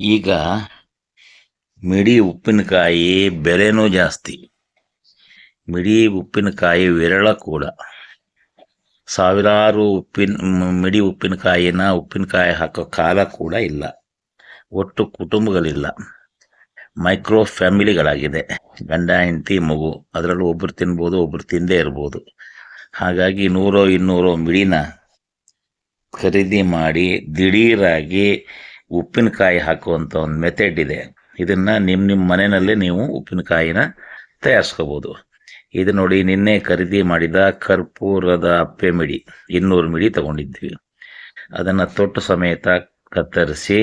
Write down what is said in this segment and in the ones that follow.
ಈಗ ಮಿಡಿ ಉಪ್ಪಿನಕಾಯಿ ಬೆಲೆನೂ ಜಾಸ್ತಿ. ಮಿಡಿ ಉಪ್ಪಿನಕಾಯಿ ವಿರಳ ಕೂಡ. ಸಾವಿರಾರು ಉಪ್ಪಿನ ಮಿಡಿ ಉಪ್ಪಿನಕಾಯಿನ ಉಪ್ಪಿನಕಾಯಿ ಹಾಕೋ ಕಾಲ ಕೂಡ ಇಲ್ಲ. ಒಟ್ಟು ಕುಟುಂಬಗಳಿಲ್ಲ. ಮೈಕ್ರೋ ಫ್ಯಾಮಿಲಿಗಳಾಗಿದೆ. ಗಂಡ, ಹೆಂಡತಿ, ಮಗು. ಅದರಲ್ಲೂ ಒಬ್ಬರು ತಿನ್ಬೋದು ಒಬ್ಬರು ತಿಂದೇ ಇರ್ಬೋದು. ಹಾಗಾಗಿ ನೂರೋ ಇನ್ನೂರೋ ಮಿಡಿನ ಖರೀದಿ ಮಾಡಿ ದಿಢೀರಾಗಿ ಉಪ್ಪಿನಕಾಯಿ ಹಾಕುವಂಥ ಒಂದು ಮೆಥಡ್ ಇದೆ. ಇದನ್ನ ನಿಮ್ಮ ನಿಮ್ಮ ಮನೆಯಲ್ಲೇ ನೀವು ಉಪ್ಪಿನಕಾಯಿನ ತಯಾರಿಸ್ಕೋಬೋದು. ಇದು ನೋಡಿ ನಿನ್ನೆ ಖರೀದಿ ಮಾಡಿದ ಕರ್ಪೂರದ ಅಪ್ಪೆ ಮಿಡಿ, ಇನ್ನೂರು ಮಿಡಿ ತಗೊಂಡಿದ್ವಿ. ಅದನ್ನ ತೊಟ್ಟು ಸಮೇತ ಕತ್ತರಿಸಿ,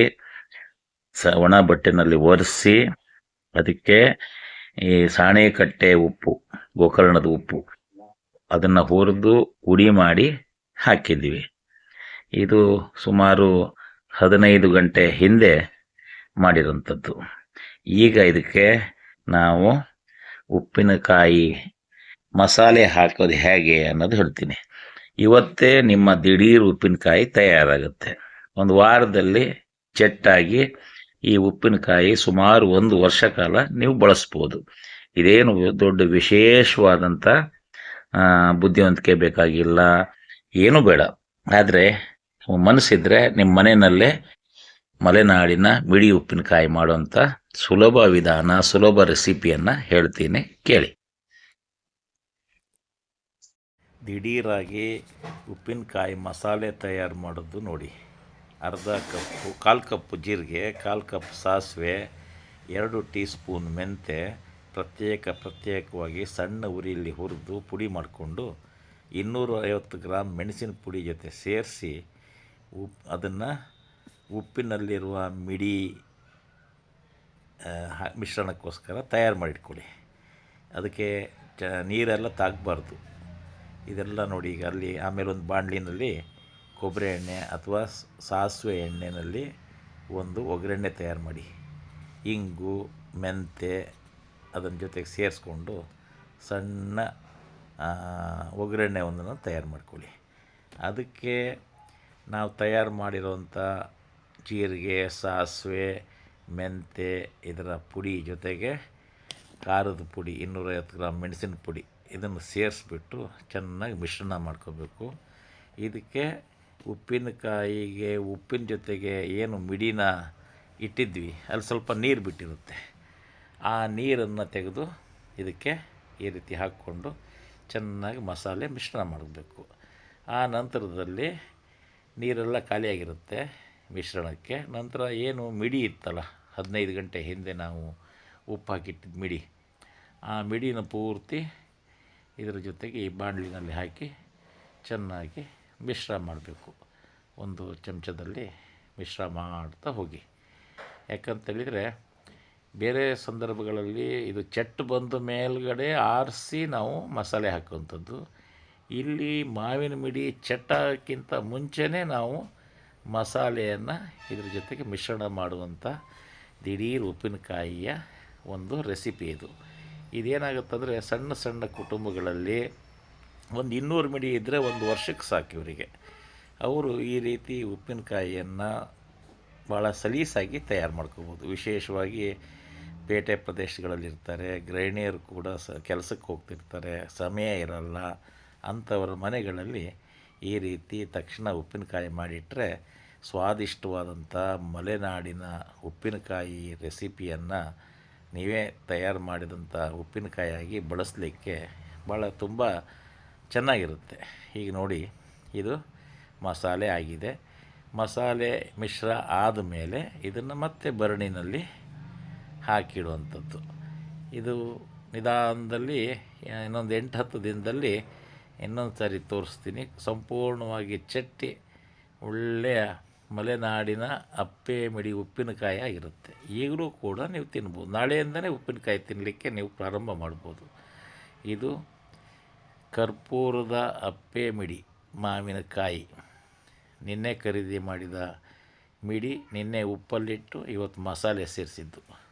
ಸ ಒಣ ಬಟ್ಟೆನಲ್ಲಿ ಒರೆಸಿ, ಅದಕ್ಕೆ ಈ ಸಾಣೆಕಟ್ಟೆ ಉಪ್ಪು, ಗೋಕರ್ಣದ ಉಪ್ಪು, ಅದನ್ನ ಹುರಿದು ಉಡಿ ಮಾಡಿ ಹಾಕಿದ್ವಿ ಇದು ಸುಮಾರು ಹದಿನೈದು ಗಂಟೆ ಹಿಂದೆ ಮಾಡಿರೋಂಥದ್ದು ಈಗ ಇದಕ್ಕೆ ನಾವು ಉಪ್ಪಿನಕಾಯಿ ಮಸಾಲೆ ಹಾಕೋದು ಹೇಗೆ ಅನ್ನೋದು ಹೇಳ್ತೀನಿ. ಇವತ್ತೇ ನಿಮ್ಮ ದಿಢೀರ್ ಉಪ್ಪಿನಕಾಯಿ ತಯಾರಾಗುತ್ತೆ. ಒಂದು ವಾರದಲ್ಲಿ ಚೆಟ್ಟಾಗಿ ಈ ಉಪ್ಪಿನಕಾಯಿ ಸುಮಾರು ಒಂದು ವರ್ಷ ಕಾಲ ನೀವು ಬಳಸ್ಬೋದು. ಇದೇನು ದೊಡ್ಡ ವಿಶೇಷವಾದಂಥ ಬುದ್ಧಿವಂತಿಕೆ ಬೇಕಾಗಿಲ್ಲ, ಏನೂ ಬೇಡ. ಆದರೆ ಮನಸ್ಸಿದ್ರೆ ನಿಮ್ಮ ಮನೆಯಲ್ಲೇ ಮಲೆನಾಡಿನ ಬಿಡಿ ಉಪ್ಪಿನಕಾಯಿ ಮಾಡುವಂಥ ಸುಲಭ ವಿಧಾನ, ಸುಲಭ ರೆಸಿಪಿಯನ್ನು ಹೇಳ್ತೀನಿ ಕೇಳಿ. ದಿಢೀರಾಗಿ ಉಪ್ಪಿನಕಾಯಿ ಮಸಾಲೆ ತಯಾರು ಮಾಡೋದು ನೋಡಿ. ಅರ್ಧ ಕಪ್ಪು, ಕಾಲು ಕಪ್ಪು ಜೀರಿಗೆ, ಕಾಲು ಕಪ್ ಸಾಸಿವೆ, ಎರಡು ಟೀ ಸ್ಪೂನ್ ಮೆಂತೆ, ಪ್ರತ್ಯೇಕ ಪ್ರತ್ಯೇಕವಾಗಿ ಸಣ್ಣ ಉರಿಯಲ್ಲಿ ಹುರಿದು ಪುಡಿ ಮಾಡಿಕೊಂಡು ಇನ್ನೂರ ಐವತ್ತು ಗ್ರಾಮ್ ಮೆಣಸಿನ ಪುಡಿ ಜೊತೆ ಸೇರಿಸಿ ಉಪ್ ಅದನ್ನು ಉಪ್ಪಿನಲ್ಲಿರುವ ಮಿಡಿ ಮಿಶ್ರಣಕ್ಕೋಸ್ಕರ ತಯಾರು ಮಾಡಿಟ್ಕೊಳ್ಳಿ. ಅದಕ್ಕೆ ಚ ನೀರೆಲ್ಲ ತಾಗಬಾರ್ದು. ಇದೆಲ್ಲ ನೋಡಿ ಈಗ ಅಲ್ಲಿ ಆಮೇಲೆ ಒಂದು ಬಾಣಲಿನಲ್ಲಿ ಕೊಬ್ಬರಿ ಎಣ್ಣೆ ಅಥವಾ ಸಾಸಿವೆ ಎಣ್ಣೆಯಲ್ಲಿ ಒಂದು ಒಗ್ಗರಣೆ ತಯಾರು ಮಾಡಿ. ಇಂಗು, ಮೆಂತೆ ಅದನ್ನ ಜೊತೆಗೆ ಸೇರಿಸ್ಕೊಂಡು ಸಣ್ಣ ಒಗ್ಗರಣೆ ಒಂದನ್ನು ತಯಾರು ಮಾಡ್ಕೊಳ್ಳಿ. ಅದಕ್ಕೆ ನಾವು ತಯಾರು ಮಾಡಿರೋಂಥ ಜೀರಿಗೆ, ಸಾಸಿವೆ ಮೆಂತೆ ಇದರ ಪುಡಿ ಜೊತೆಗೆ ಖಾರದ ಪುಡಿ, ಇನ್ನೂರೈವತ್ತು ಗ್ರಾಮ್ ಮೆಣಸಿನ ಪುಡಿ. ಇದನ್ನು ಸೇರಿಸ್ಬಿಟ್ಟು ಚೆನ್ನಾಗಿ ಮಿಶ್ರಣ ಮಾಡ್ಕೋಬೇಕು. ಇದಕ್ಕೆ ಉಪ್ಪಿನಕಾಯಿಗೆ, ಉಪ್ಪಿನ ಜೊತೆಗೆ ಏನು ಮಿಡಿನ ಇಟ್ಟಿದ್ವಿ, ಅಲ್ಲಿ ಸ್ವಲ್ಪ ನೀರು ಬಿಟ್ಟಿರುತ್ತೆ. ಆ ನೀರನ್ನು ತೆಗೆದು ಇದಕ್ಕೆ ಈ ರೀತಿ ಹಾಕ್ಕೊಂಡು ಚೆನ್ನಾಗಿ ಮಸಾಲೆ ಮಿಶ್ರಣ ಮಾಡಬೇಕು. ಆ ನಂತರದಲ್ಲಿ ನೀರೆಲ್ಲ ಖಾಲಿಯಾಗಿರುತ್ತೆ ಮಿಶ್ರಣಕ್ಕೆ. ನಂತರ ಏನು ಮಿಡಿ ಇತ್ತಲ್ಲ, ಹದಿನೈದು ಗಂಟೆ ಹಿಂದೆ ನಾವು ಉಪ್ಪು ಹಾಕಿಟ್ಟಿದ್ದು ಮಿಡಿ. ಆ ಮಿಡಿನ ಪೂರ್ತಿ ಇದರ ಜೊತೆಗೆ ಈ ಬಾಣಲಿನಲ್ಲಿ ಹಾಕಿ ಚೆನ್ನಾಗಿ ಮಿಶ್ರ ಮಾಡಬೇಕು. ಒಂದು ಚಮಚದಲ್ಲಿ ಮಿಶ್ರ ಮಾಡ್ತಾ ಹೋಗಿ. ಯಾಕಂತೇಳಿದರೆ ಬೇರೆ ಸಂದರ್ಭಗಳಲ್ಲಿ ಇದು ಚಟ್ ಬಂದ ಮೇಲ್ಗಡೆ ಆರಿಸಿ ನಾವು ಮಸಾಲೆ ಹಾಕುವಂಥದ್ದು. ಇಲ್ಲಿ ಮಾವಿನ ಮಿಡಿ ಚಟ್ಟಕ್ಕಿಂತ ಮುಂಚೆನೇ ನಾವು ಮಸಾಲೆಯನ್ನು ಇದ್ರ ಜೊತೆಗೆ ಮಿಶ್ರಣ ಮಾಡುವಂಥ ದಿಢೀರ್ ಉಪ್ಪಿನಕಾಯಿಯ ಒಂದು ರೆಸಿಪಿ ಇದು. ಇದೇನಾಗುತ್ತಂದರೆ ಸಣ್ಣ ಸಣ್ಣ ಕುಟುಂಬಗಳಲ್ಲಿ ಒಂದು ಇನ್ನೂರು ಮಿಡಿ ಇದ್ದರೆ ಒಂದು ವರ್ಷಕ್ಕೆ ಸಾಕು ಇವರಿಗೆ. ಅವರು ಈ ರೀತಿ ಉಪ್ಪಿನಕಾಯಿಯನ್ನು ಭಾಳ ಸಲೀಸಾಗಿ ತಯಾರು ಮಾಡ್ಕೋಬೋದು. ವಿಶೇಷವಾಗಿ ಪೇಟೆ ಪ್ರದೇಶಗಳಲ್ಲಿರ್ತಾರೆ ಗೃಹಿಣಿಯರು ಕೂಡ ಸ ಕೆಲಸಕ್ಕೆ ಹೋಗ್ತಿರ್ತಾರೆ, ಸಮಯ ಇರಲ್ಲ ಅಂಥವರ ಮನೆಗಳಲ್ಲಿ ಈ ರೀತಿ ತಕ್ಷಣ ಉಪ್ಪಿನಕಾಯಿ ಮಾಡಿಟ್ಟರೆ ಸ್ವಾದಿಷ್ಟವಾದಂಥ ಮಲೆನಾಡಿನ ಉಪ್ಪಿನಕಾಯಿ ರೆಸಿಪಿಯನ್ನು ನೀವೇ ತಯಾರು ಮಾಡಿದಂಥ ಉಪ್ಪಿನಕಾಯಿಯಾಗಿ ಬಳಸಲಿಕ್ಕೆ ಭಾಳ ತುಂಬ ಚೆನ್ನಾಗಿರುತ್ತೆ. ಈಗ ನೋಡಿ, ಇದು ಮಸಾಲೆ ಆಗಿದೆ. ಮಸಾಲೆ ಮಿಶ್ರ ಆದಮೇಲೆ ಇದನ್ನು ಮತ್ತೆ ಬರಣಿನಲ್ಲಿ ಹಾಕಿಡುವಂಥದ್ದು. ಇದು ನಿಧಾನದಲ್ಲಿ, ಇನ್ನೊಂದು ಎಂಟು ಹತ್ತು ದಿನದಲ್ಲಿ ಇನ್ನೊಂದು ಸಾರಿ ತೋರಿಸ್ತೀನಿ. ಸಂಪೂರ್ಣವಾಗಿ ಚಟ್ಟಿ, ಒಳ್ಳೆಯ ಮಲೆನಾಡಿನ ಅಪ್ಪೆ ಮಿಡಿ ಉಪ್ಪಿನಕಾಯಿ ಆಗಿರುತ್ತೆ ಈಗಲೂ ಕೂಡ ನೀವು ತಿನ್ಬೋದು. ನಾಳೆಯಿಂದನೇ ಉಪ್ಪಿನಕಾಯಿ ತಿನ್ನಲಿಕ್ಕೆ ನೀವು ಪ್ರಾರಂಭ ಮಾಡ್ಬೋದು. ಇದು ಕರ್ಪೂರದ ಅಪ್ಪೆ ಮಿಡಿ ಮಾವಿನಕಾಯಿ. ನಿನ್ನೆ ಖರೀದಿ ಮಾಡಿದ ಮಿಡಿ ನಿನ್ನೆ ಉಪ್ಪಲ್ಲಿಟ್ಟು ಇವತ್ತು ಮಸಾಲೆ ಸೇರಿಸಿದ್ದು.